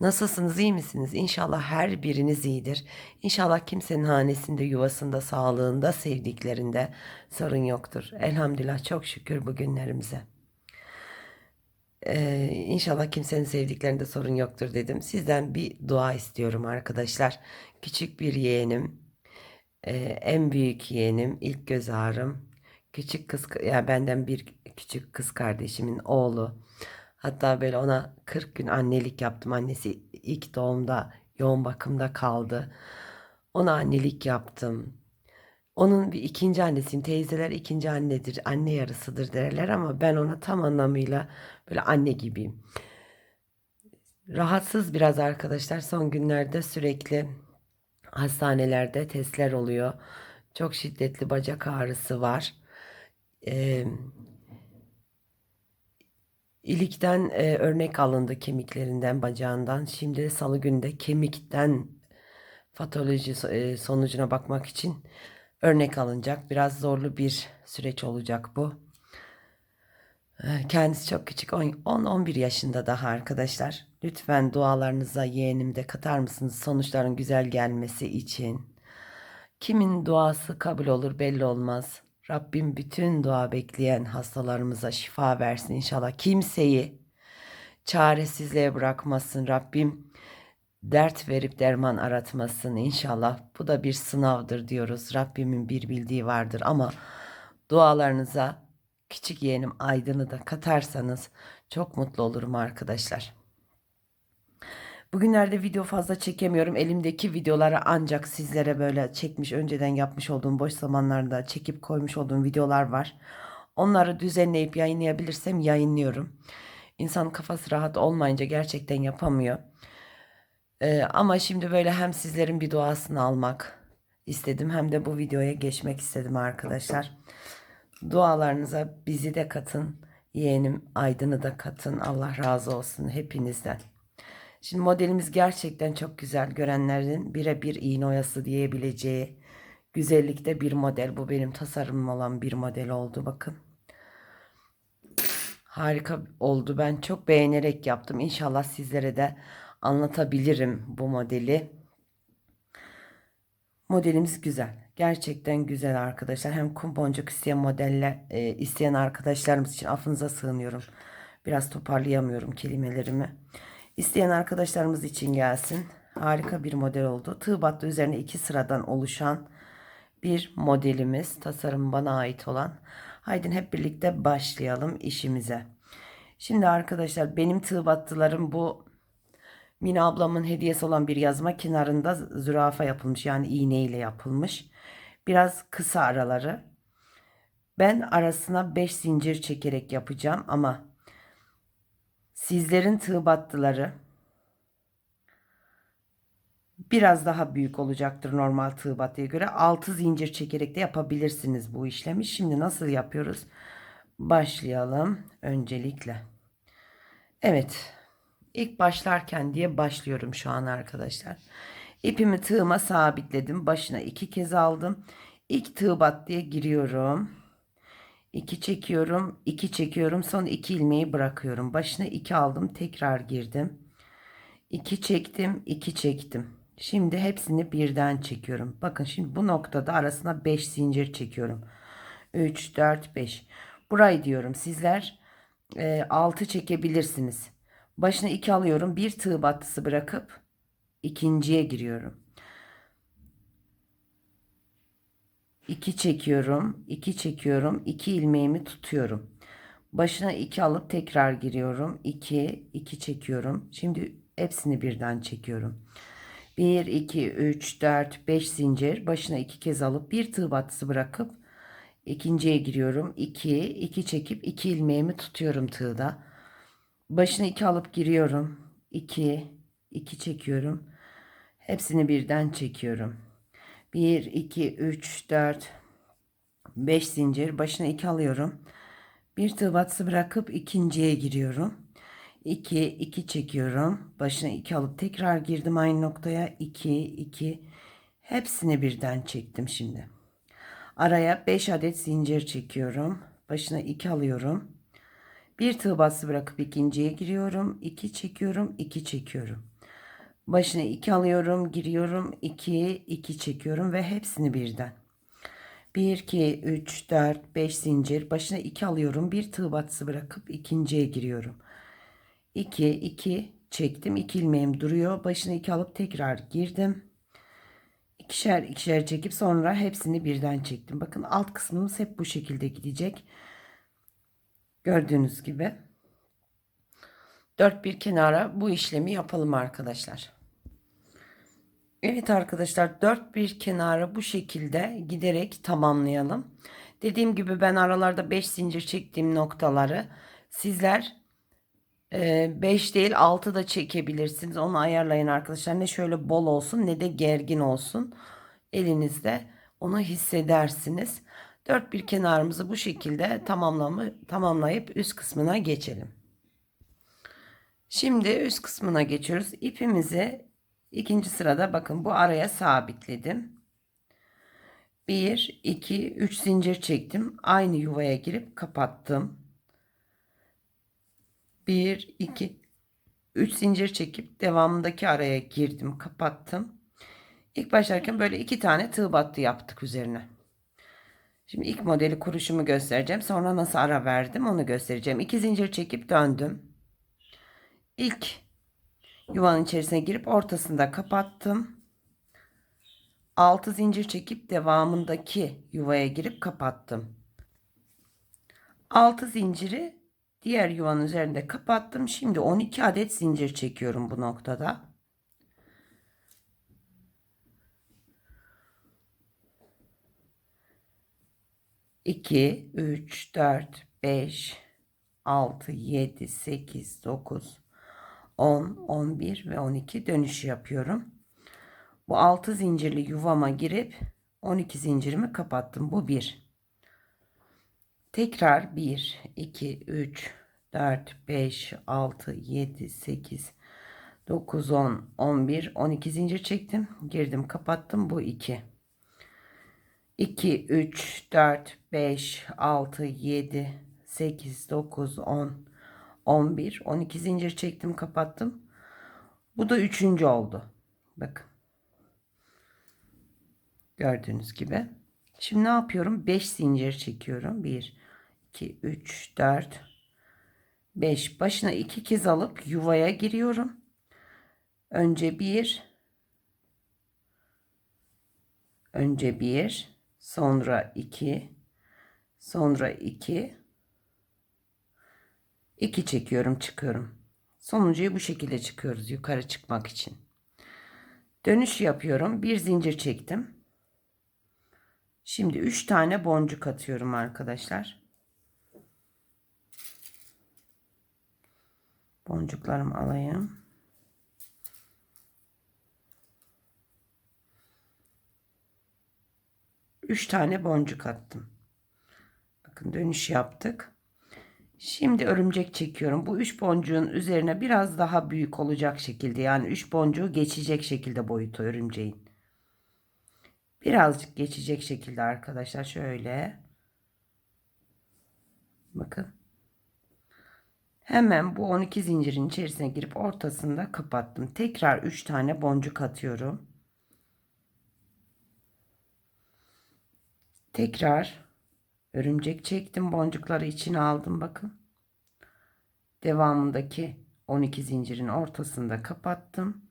Nasılsınız, iyi misiniz? İnşallah her biriniz iyidir. İnşallah kimsenin hanesinde, yuvasında, sağlığında, sevdiklerinde sorun yoktur. Elhamdülillah çok şükür bugünlerimize. Ee, inşallah kimsenin sevdiklerinde sorun yoktur dedim. Sizden bir dua istiyorum arkadaşlar. Küçük bir yeğenim, e, en büyük yeğenim, ilk göz ağrım, küçük kız, ya benden bir küçük kız kardeşimin oğlu. Hatta böyle ona 40 gün annelik yaptım. Annesi ilk doğumda yoğun bakımda kaldı. Ona annelik yaptım. Onun bir ikinci annesiyim. Teyzeler ikinci annedir, anne yarısıdır derler ama ben ona tam anlamıyla böyle anne gibiyim. Rahatsız biraz arkadaşlar. Son günlerde sürekli hastanelerde testler oluyor. Çok şiddetli bacak ağrısı var. Ee, İlikten e, örnek alındı kemiklerinden, bacağından. Şimdi salı günde kemikten patoloji e, sonucuna bakmak için örnek alınacak. Biraz zorlu bir süreç olacak bu. E, Kendisi çok küçük, 10-11 yaşında daha arkadaşlar. Lütfen dualarınıza yeğenim de katar mısınız sonuçların güzel gelmesi için? Kimin duası kabul olur belli olmaz. Rabbim bütün dua bekleyen hastalarımıza şifa versin inşallah. Kimseyi çaresizliğe bırakmasın. Rabbim dert verip derman aratmasın inşallah. Bu da bir sınavdır diyoruz. Rabbimin bir bildiği vardır ama dualarınıza küçük yeğenim Aydın'ı da katarsanız çok mutlu olurum arkadaşlar. Bugünlerde video fazla çekemiyorum. Elimdeki videoları ancak sizlere böyle çekmiş, önceden yapmış olduğum boş zamanlarda çekip koymuş olduğum videolar var. Onları düzenleyip yayınlayabilirsem yayınlıyorum. İnsanın kafası rahat olmayınca gerçekten yapamıyor. Ee, ama şimdi böyle hem sizlerin bir duasını almak istedim hem de bu videoya geçmek istedim arkadaşlar. Dualarınıza bizi de katın. Yeğenim Aydın'ı da katın. Allah razı olsun hepinizden. Şimdi modelimiz gerçekten çok güzel. Görenlerin birebir iğne oyası diyebileceği güzellikte bir model. Bu benim tasarımım olan bir model oldu. Bakın. Harika oldu. Ben çok beğenerek yaptım. İnşallah sizlere de anlatabilirim bu modeli. Modelimiz güzel. Gerçekten güzel arkadaşlar. Hem kum boncuk isteyen modeller e, isteyen arkadaşlarımız için affınıza sığınıyorum. Biraz toparlayamıyorum kelimelerimi. İsteyen arkadaşlarımız için gelsin. Harika bir model oldu. Tığ battı üzerine iki sıradan oluşan bir modelimiz. Tasarım bana ait olan. Haydi hep birlikte başlayalım işimize. Şimdi arkadaşlar benim tığ battılarım bu Mina ablamın hediyesi olan bir yazma kenarında zürafa yapılmış. Yani iğne ile yapılmış. Biraz kısa araları. Ben arasına 5 zincir çekerek yapacağım ama Sizlerin tığ battıları biraz daha büyük olacaktır normal tığ battıya göre. 6 zincir çekerek de yapabilirsiniz bu işlemi. Şimdi nasıl yapıyoruz? Başlayalım öncelikle. Evet. İlk başlarken diye başlıyorum şu an arkadaşlar. İpimi tığıma sabitledim. Başına iki kez aldım. İlk tığ battıya giriyorum. 2 çekiyorum, 2 çekiyorum. Son 2 ilmeği bırakıyorum. Başına 2 aldım, tekrar girdim. 2 çektim, 2 çektim. Şimdi hepsini birden çekiyorum. Bakın şimdi bu noktada arasına 5 zincir çekiyorum. 3, 4, 5. Burayı diyorum. Sizler e, 6 çekebilirsiniz. Başına 2 alıyorum. Bir tığ battısı bırakıp ikinciye giriyorum. 2 çekiyorum, 2 çekiyorum, 2 ilmeğimi tutuyorum. Başına 2 alıp tekrar giriyorum. 2, 2 çekiyorum. Şimdi hepsini birden çekiyorum. 1, 2, 3, 4, 5 zincir. Başına 2 kez alıp bir tığ battısı bırakıp ikinciye giriyorum. 2, 2 çekip 2 ilmeğimi tutuyorum tığda. Başına 2 alıp giriyorum. 2, 2 çekiyorum. Hepsini birden çekiyorum. 1, 2, 3, 4, 5 zincir başına 2 alıyorum. Bir tığ batısı bırakıp ikinciye giriyorum. 2 2 çekiyorum. Başına 2 alıp tekrar girdim aynı noktaya. 2 2 hepsini birden çektim şimdi. Araya 5 adet zincir çekiyorum. Başına 2 alıyorum. Bir tığ batısı bırakıp ikinciye giriyorum. 2 çekiyorum, 2 çekiyorum. Başına 2 alıyorum, giriyorum, 2 2 çekiyorum ve hepsini birden. 1 2 3 4 5 zincir başına 2 alıyorum. Bir tığ batısı bırakıp ikinciye giriyorum. 2 2 çektim. 2 ilmeğim duruyor. Başına 2 alıp tekrar girdim. İkişer ikişer çekip sonra hepsini birden çektim. Bakın alt kısmımız hep bu şekilde gidecek. Gördüğünüz gibi. Dört bir kenara bu işlemi yapalım arkadaşlar. Evet arkadaşlar dört bir kenara bu şekilde giderek tamamlayalım. Dediğim gibi ben aralarda 5 zincir çektiğim noktaları sizler 5 değil 6 da çekebilirsiniz. Onu ayarlayın arkadaşlar. Ne şöyle bol olsun ne de gergin olsun. Elinizde onu hissedersiniz. Dört bir kenarımızı bu şekilde tamamlamı, tamamlayıp üst kısmına geçelim. Şimdi üst kısmına geçiyoruz. İpimizi ikinci sırada bakın bu araya sabitledim. 1, 2, 3 zincir çektim. Aynı yuvaya girip kapattım. 1, 2, 3 zincir çekip devamındaki araya girdim, kapattım. İlk başlarken böyle iki tane tığ battı yaptık üzerine. Şimdi ilk modeli kuruşumu göstereceğim. Sonra nasıl ara verdim onu göstereceğim. İki zincir çekip döndüm. İlk yuvanın içerisine girip ortasında kapattım. 6 zincir çekip devamındaki yuvaya girip kapattım. 6 zinciri diğer yuvanın üzerinde kapattım. Şimdi 12 adet zincir çekiyorum bu noktada. 2, 3, 4, 5, 6, 7, 8, 9, 10, 11 ve 12 dönüş yapıyorum. Bu 6 zincirli yuvama girip 12 zincirimi kapattım. Bu 1. Tekrar 1, 2, 3, 4, 5, 6, 7, 8, 9, 10, 11, 12 zincir çektim. Girdim kapattım. Bu 2. 2, 3, 4, 5, 6, 7, 8, 9, 10, 11, 12 zincir çektim kapattım. Bu da üçüncü oldu. Bakın. Gördüğünüz gibi. Şimdi ne yapıyorum? 5 zincir çekiyorum. 1, 2, 3, 4, 5. Başına 2 kez alıp yuvaya giriyorum. Önce 1, önce 1, sonra 2 sonra 2 2 çekiyorum çıkıyorum. Sonuncuyu bu şekilde çıkıyoruz yukarı çıkmak için. Dönüş yapıyorum. Bir zincir çektim. Şimdi 3 tane boncuk atıyorum arkadaşlar. Boncuklarımı alayım. 3 tane boncuk attım. Bakın dönüş yaptık. Şimdi örümcek çekiyorum. Bu 3 boncuğun üzerine biraz daha büyük olacak şekilde yani 3 boncuğu geçecek şekilde boyutu örümceğin. Birazcık geçecek şekilde arkadaşlar şöyle. Bakın. Hemen bu 12 zincirin içerisine girip ortasında kapattım. Tekrar 3 tane boncuk atıyorum. Tekrar örümcek çektim. Boncukları içine aldım bakın. Devamındaki 12 zincirin ortasında kapattım.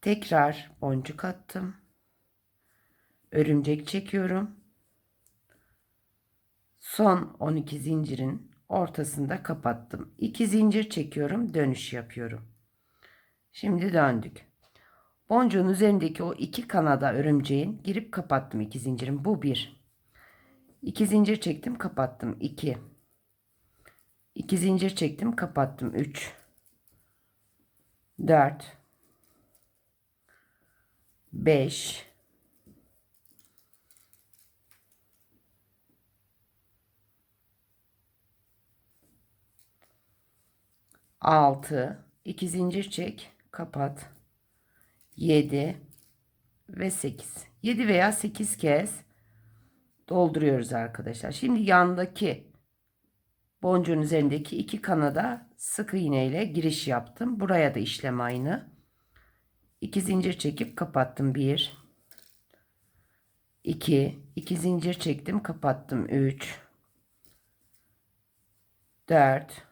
Tekrar boncuk attım. Örümcek çekiyorum. Son 12 zincirin ortasında kapattım. 2 zincir çekiyorum, dönüş yapıyorum. Şimdi döndük. Boncuğun üzerindeki o iki kanada örümceğin girip kapattım iki zincirim. Bu bir. 2 zincir çektim kapattım. 2 2 zincir çektim kapattım. 3 4 5 6 2 zincir çek kapat. 7 ve 8 7 veya 8 kez dolduruyoruz arkadaşlar. Şimdi yandaki boncuğun üzerindeki iki kanada sık iğne ile giriş yaptım. Buraya da işlem aynı. 2 zincir çekip kapattım. 1 2 2 zincir çektim kapattım. 3 4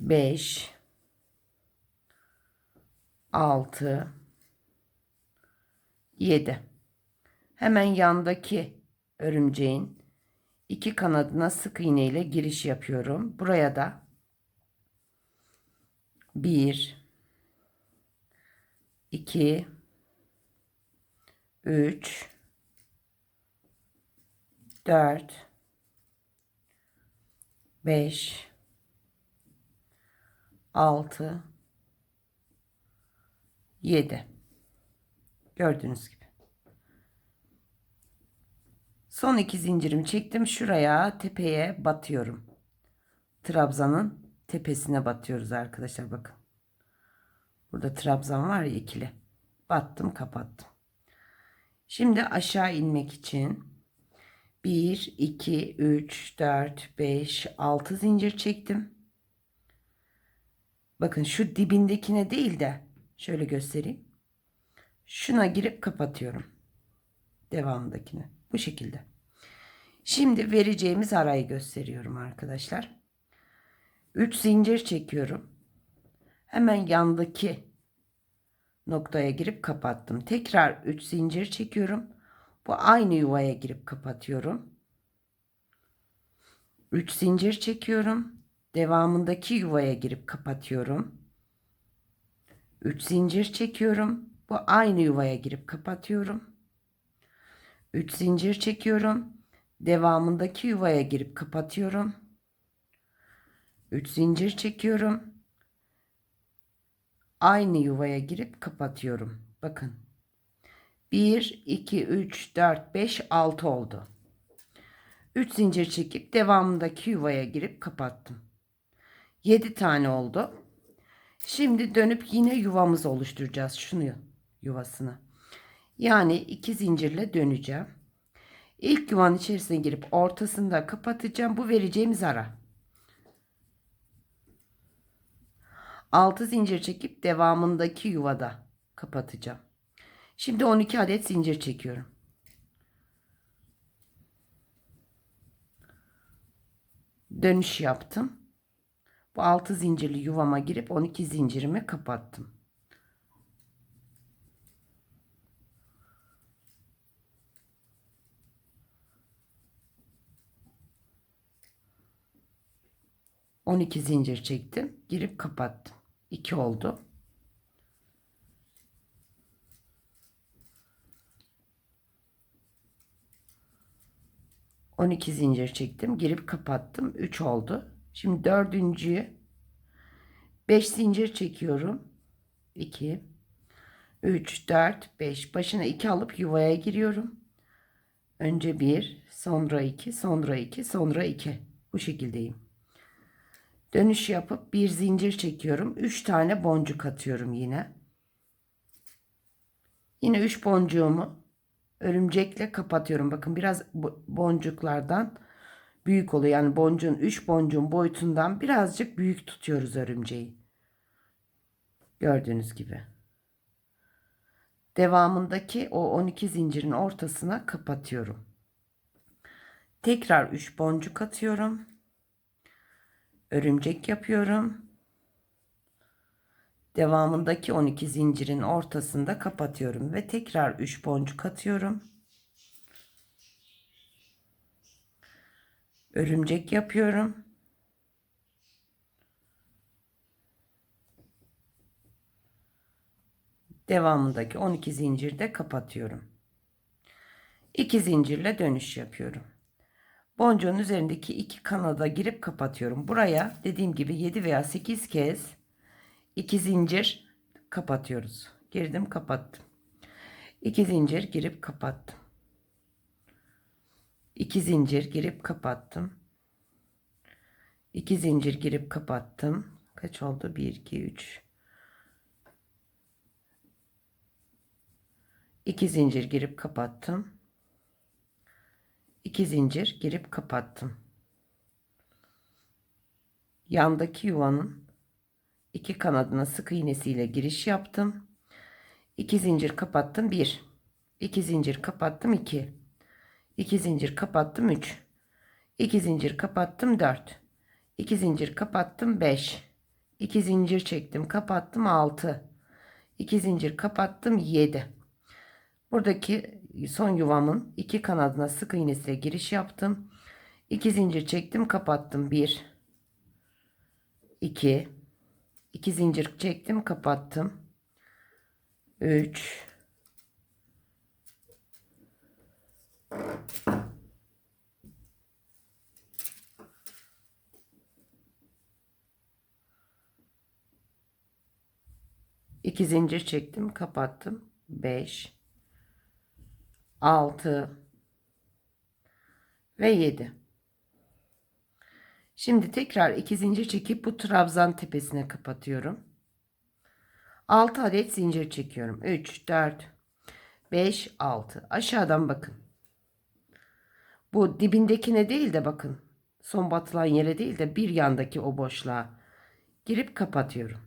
5 6 7 hemen yandaki örümceğin iki kanadına sık iğne ile giriş yapıyorum. Buraya da 1 2 3 4 5 6 7 gördüğünüz gibi son iki zincirimi çektim. Şuraya tepeye batıyorum. Trabzanın tepesine batıyoruz arkadaşlar bakın. Burada trabzan var ya ikili. Battım kapattım. Şimdi aşağı inmek için 1 2 3 4 5 6 zincir çektim. Bakın şu dibindekine değil de şöyle göstereyim. Şuna girip kapatıyorum. Devamındakine. Bu şekilde şimdi vereceğimiz arayı gösteriyorum arkadaşlar. 3 zincir çekiyorum. Hemen yandaki noktaya girip kapattım. Tekrar 3 zincir çekiyorum. Bu aynı yuvaya girip kapatıyorum. 3 zincir çekiyorum. Devamındaki yuvaya girip kapatıyorum. 3 zincir çekiyorum. Bu aynı yuvaya girip kapatıyorum. 3 zincir çekiyorum devamındaki yuvaya girip kapatıyorum. 3 zincir çekiyorum. Aynı yuvaya girip kapatıyorum. Bakın. 1 2 3 4 5 6 oldu. 3 zincir çekip devamındaki yuvaya girip kapattım. 7 tane oldu. Şimdi dönüp yine yuvamızı oluşturacağız. Şunu yuvasını yani iki zincirle döneceğim İlk yuvanın içerisine girip ortasında kapatacağım. Bu vereceğimiz ara 6 zincir çekip devamındaki yuvada kapatacağım. Şimdi 12 adet zincir çekiyorum. Dönüş yaptım. Bu 6 zincirli yuvama girip 12 zincirimi kapattım. On iki zincir çektim. Girip kapattım. 2 oldu. On iki zincir çektim. Girip kapattım. 3 oldu. Şimdi dördüncüyü 5 zincir çekiyorum. 2 3 4 5 başına 2 alıp yuvaya giriyorum. Önce 1, sonra 2, sonra 2, sonra 2. Bu şekildeyim. Dönüş yapıp bir zincir çekiyorum. 3 tane boncuk atıyorum yine. Yine 3 boncuğumu örümcekle kapatıyorum. Bakın biraz boncuklardan büyük oluyor. Yani boncuğun 3 boncuğun boyutundan birazcık büyük tutuyoruz örümceği. Gördüğünüz gibi. Devamındaki o 12 zincirin ortasına kapatıyorum. Tekrar 3 boncuk atıyorum. Örümcek yapıyorum. Devamındaki 12 zincirin ortasında kapatıyorum ve tekrar 3 boncuk atıyorum. örümcek yapıyorum. Devamındaki 12 zincirde kapatıyorum. 2 zincirle dönüş yapıyorum. Boncuğun üzerindeki iki kanada girip kapatıyorum. Buraya dediğim gibi 7 veya 8 kez 2 zincir kapatıyoruz. Girdim kapattım. 2 zincir girip kapattım. 2 zincir girip kapattım. 2 zincir girip kapattım. Kaç oldu? 1 2 3 2 zincir girip kapattım. 2 zincir girip kapattım. Yandaki yuvanın iki kanadına sık iğnesiyle giriş yaptım. 2 zincir kapattım 1. 2 zincir kapattım 2. 2 zincir kapattım 3. 2 zincir kapattım 4. 2 zincir kapattım 5. 2 zincir çektim kapattım 6. 2 zincir kapattım 7. Buradaki son yuvamın iki kanadına sık iğnesiyle giriş yaptım. 2 zincir çektim kapattım. 1 2 2 zincir çektim kapattım. 3 2 zincir çektim kapattım. 5 6 ve 7 Şimdi tekrar 2 zincir çekip bu trabzan tepesine kapatıyorum. 6 adet zincir çekiyorum. 3 4 5 6 aşağıdan bakın. Bu dibindekine değil de bakın. Son batılan yere değil de bir yandaki o boşluğa girip kapatıyorum.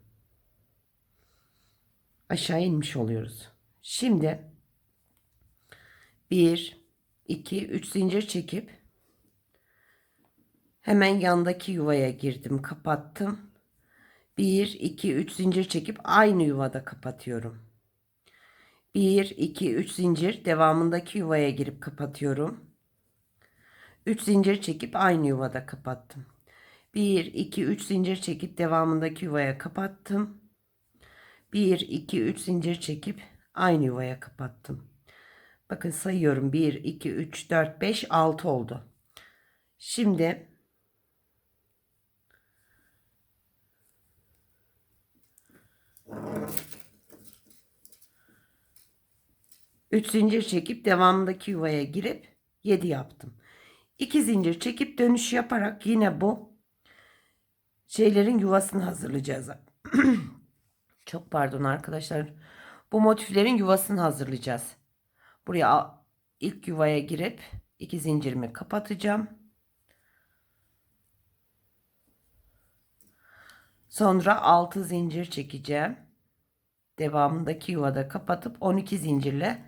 Aşağı inmiş oluyoruz. Şimdi 1 2 3 zincir çekip hemen yandaki yuvaya girdim, kapattım. 1 2 3 zincir çekip aynı yuvada kapatıyorum. 1 2 3 zincir devamındaki yuvaya girip kapatıyorum. 3 zincir çekip aynı yuvada kapattım. 1 2 3 zincir çekip devamındaki yuvaya kapattım. 1 2 3 zincir çekip aynı yuvaya kapattım. Bakın sayıyorum 1 2 3 4 5 6 oldu. Şimdi Üç zincir çekip devamındaki yuvaya girip 7 yaptım. 2 zincir çekip dönüş yaparak yine bu şeylerin yuvasını hazırlayacağız. Çok pardon arkadaşlar. Bu motiflerin yuvasını hazırlayacağız. Buraya ilk yuvaya girip iki zincirimi kapatacağım. Sonra 6 zincir çekeceğim. Devamındaki yuvada kapatıp 12 zincirle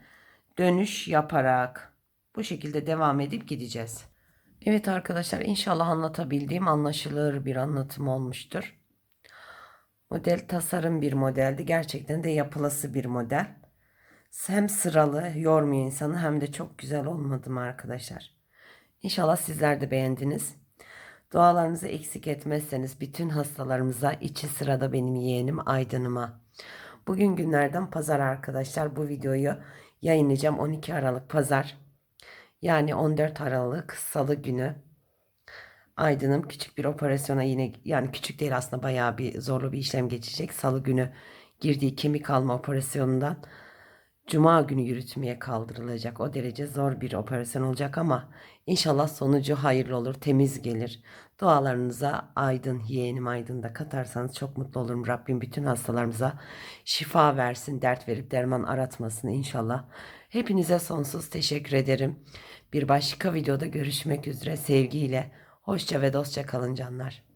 dönüş yaparak bu şekilde devam edip gideceğiz. Evet arkadaşlar inşallah anlatabildiğim anlaşılır bir anlatım olmuştur. Model tasarım bir modeldi. Gerçekten de yapılası bir model. Hem sıralı yormuyor insanı hem de çok güzel olmadı mı arkadaşlar? İnşallah sizler de beğendiniz. Dualarınızı eksik etmezseniz bütün hastalarımıza içi sırada benim yeğenim Aydın'ıma. Bugün günlerden pazar arkadaşlar. Bu videoyu yayınlayacağım 12 Aralık pazar. Yani 14 Aralık salı günü Aydın'ım küçük bir operasyona yine yani küçük değil aslında bayağı bir zorlu bir işlem geçecek. Salı günü girdiği kemik alma operasyonundan Cuma günü yürütmeye kaldırılacak. O derece zor bir operasyon olacak ama inşallah sonucu hayırlı olur, temiz gelir. Dualarınıza Aydın, yeğenim Aydın da katarsanız çok mutlu olurum. Rabbim bütün hastalarımıza şifa versin, dert verip derman aratmasın inşallah. Hepinize sonsuz teşekkür ederim. Bir başka videoda görüşmek üzere sevgiyle. Hoşça ve dostça kalın canlar.